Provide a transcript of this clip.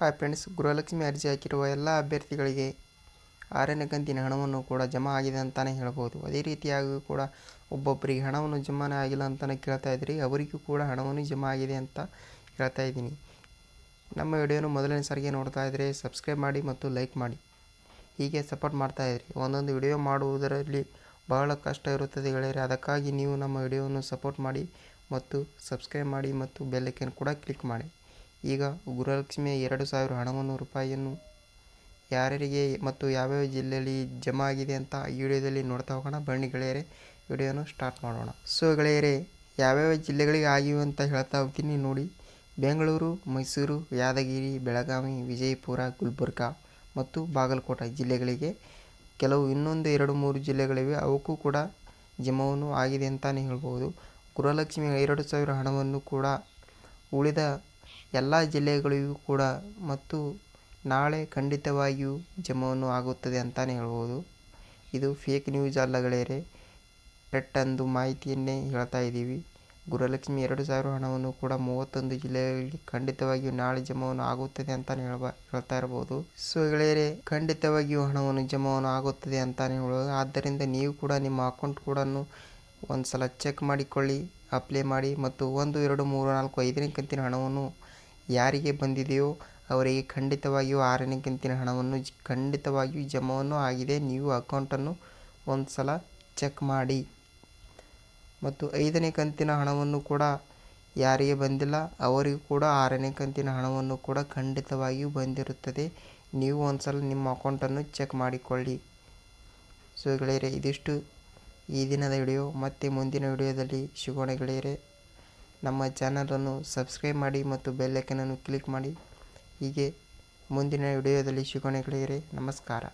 Hi friends, Gruhalakshmi ಅರ್ಜಿ ಹಾಕಿರುವ ಎಲ್ಲ ಅಭ್ಯರ್ಥಿಗಳಿಗೆ ಆರನೇ ಕಂತಿನ ಹಣವನ್ನು ಕೂಡ ಜಮಾ ಆಗಿದೆ ಅಂತಲೇ ಹೇಳ್ಬೋದು. ಅದೇ ರೀತಿಯಾಗಿ ಕೂಡ ಒಬ್ಬೊಬ್ಬರಿಗೆ ಹಣವನ್ನು ಜಮಾನೇ ಆಗಿಲ್ಲ ಅಂತಲೇ ಕೇಳ್ತಾ ಇದ್ರಿ, ಅವರಿಗೂ ಕೂಡ ಹಣವನ್ನು ಜಮಾ ಆಗಿದೆ ಅಂತ ಹೇಳ್ತಾ ಇದ್ದೀನಿ. ನಮ್ಮ ವಿಡಿಯೋನು ಮೊದಲನೇ ಸಾರಿಗೆ ನೋಡ್ತಾ ಇದ್ದರೆ ಸಬ್ಸ್ಕ್ರೈಬ್ ಮಾಡಿ ಮತ್ತು ಲೈಕ್ ಮಾಡಿ. ಹೀಗೆ ಸಪೋರ್ಟ್ ಮಾಡ್ತಾ ಇದ್ರಿ. ಒಂದೊಂದು ವಿಡಿಯೋ ಮಾಡುವುದರಲ್ಲಿ ಬಹಳ ಕಷ್ಟ ಇರುತ್ತದೆ ಗೆಳೆಯರೆ. ಅದಕ್ಕಾಗಿ ನೀವು ನಮ್ಮ ವಿಡಿಯೋವನ್ನು ಸಪೋರ್ಟ್ ಮಾಡಿ ಮತ್ತು ಸಬ್ಸ್ಕ್ರೈಬ್ ಮಾಡಿ ಮತ್ತು ಬೆಲ್ಲೈಕನ್ ಕೂಡ ಕ್ಲಿಕ್ ಮಾಡಿ. ಈಗ ಗೃಹಲಕ್ಷ್ಮಿಯ ಎರಡು ಸಾವಿರ ಹಣವನ್ನು ರೂಪಾಯಿಯನ್ನು ಯಾರ್ಯಾರಿಗೆ ಮತ್ತು ಯಾವ್ಯಾವ ಜಿಲ್ಲೆಯಲ್ಲಿ ಜಮಾ ಆಗಿದೆ ಅಂತ ಈ ವಿಡಿಯೋದಲ್ಲಿ ನೋಡ್ತಾ ಹೋಗೋಣ. ಬನ್ನಿ ಗೆಳೆಯರೆ, ವಿಡಿಯೋನ ಸ್ಟಾರ್ಟ್ ಮಾಡೋಣ. ಸೊ ಗೆಳೆಯರೆ, ಯಾವ್ಯಾವ ಜಿಲ್ಲೆಗಳಿಗೆ ಆಗಿವೆ ಅಂತ ಹೇಳ್ತಾ ಹೋಗ್ತೀನಿ ನೋಡಿ. ಬೆಂಗಳೂರು, ಮೈಸೂರು, ಯಾದಗಿರಿ, ಬೆಳಗಾವಿ, ವಿಜಯಪುರ, ಗುಲ್ಬರ್ಗ ಮತ್ತು ಬಾಗಲಕೋಟೆ ಜಿಲ್ಲೆಗಳಿಗೆ ಕೆಲವು ಇನ್ನೊಂದು ಎರಡು ಮೂರು ಜಿಲ್ಲೆಗಳಿವೆ. ಅವಕ್ಕೂ ಕೂಡ ಜಮವನ್ನು ಆಗಿದೆ ಅಂತಲೇ ಹೇಳ್ಬೋದು. ಗೃಹಲಕ್ಷ್ಮಿ ಎರಡು ಸಾವಿರ ಹಣವನ್ನು ಕೂಡ ಉಳಿದ ಎಲ್ಲ ಜಿಲ್ಲೆಗಳಿಗೂ ಕೂಡ ಮತ್ತು ನಾಳೆ ಖಂಡಿತವಾಗಿಯೂ ಜಮ್ಮುವನ್ನು ಆಗುತ್ತದೆ ಅಂತಲೇ ಹೇಳ್ಬೋದು. ಇದು ಫೇಕ್ ನ್ಯೂಸ್ ಅಲ್ಲ ಗೆಳೆಯರೆ. ಪೆಟ್ಟಂದು ಮಾಹಿತಿಯನ್ನೇ ಹೇಳ್ತಾ ಇದ್ದೀವಿ. ಗೃಹಲಕ್ಷ್ಮಿ ಎರಡು ಸಾವಿರ ಹಣವನ್ನು ಕೂಡ ಮೂವತ್ತೊಂದು ಜಿಲ್ಲೆಗಳಲ್ಲಿ ಖಂಡಿತವಾಗಿಯೂ ನಾಳೆ ಜಮಾವನ್ನು ಆಗುತ್ತದೆ ಅಂತಲೇ ಹೇಳ್ಬ, ಹೇಳ್ತಾ ಇರ್ಬೋದು. ಸೊ ಗೆಳೆಯರೆ, ಖಂಡಿತವಾಗಿಯೂ ಹಣವನ್ನು ಜಮಾವನ್ನು ಆಗುತ್ತದೆ ಅಂತಲೇ ಹೇಳ್ಬೋದು. ಆದ್ದರಿಂದ ನೀವು ಕೂಡ ನಿಮ್ಮ ಅಕೌಂಟ್ ಕೂಡ ಒಂದು ಸಲ ಚೆಕ್ ಮಾಡಿಕೊಳ್ಳಿ ಅಪ್ಲೈ ಮಾಡಿ ಮತ್ತು ಒಂದು, ಎರಡು, ಮೂರು, ನಾಲ್ಕು, ಐದನೇ ಕಂತಿನ ಹಣವನ್ನು ಯಾರಿಗೆ ಬಂದಿದೆಯೋ ಅವರಿಗೆ ಖಂಡಿತವಾಗಿಯೂ ಆರನೇ ಕಂತಿನ ಹಣವನ್ನು ಖಂಡಿತವಾಗಿಯೂ ಜಮಾವನ್ನು ಆಗಿದೆ. ನೀವು ಅಕೌಂಟನ್ನು ಒಂದು ಸಲ ಚೆಕ್ ಮಾಡಿ. ಮತ್ತು ಐದನೇ ಕಂತಿನ ಹಣವನ್ನು ಕೂಡ ಯಾರಿಗೆ ಬಂದಿಲ್ಲ, ಅವರಿಗೂ ಕೂಡ ಆರನೇ ಕಂತಿನ ಹಣವನ್ನು ಕೂಡ ಖಂಡಿತವಾಗಿಯೂ ಬಂದಿರುತ್ತದೆ. ನೀವು ಒಂದು ಸಲ ನಿಮ್ಮ ಅಕೌಂಟನ್ನು ಚೆಕ್ ಮಾಡಿಕೊಳ್ಳಿ. ಸೊ, ಗೆಳೆಯರೆ, ಇದಿಷ್ಟು ಈ ದಿನದ ವಿಡಿಯೋ ಮತ್ತೆ ಮುಂದಿನ ವಿಡಿಯೋದಲ್ಲಿ ಸಿಗೋಣ ಗೆಳೆಯರೆ. ನಮ್ಮ ಚಾನಲನ್ನು ಸಬ್ಸ್ಕ್ರೈಬ್ ಮಾಡಿ ಮತ್ತು ಬೆಲ್ಲೈಕನನ್ನು ಕ್ಲಿಕ್ ಮಾಡಿ. ಹೀಗೆ ಮುಂದಿನ ವಿಡಿಯೋದಲ್ಲಿ ಸಿಗೋಣ ಗೆಳೆಯರೆ ನಮಸ್ಕಾರ.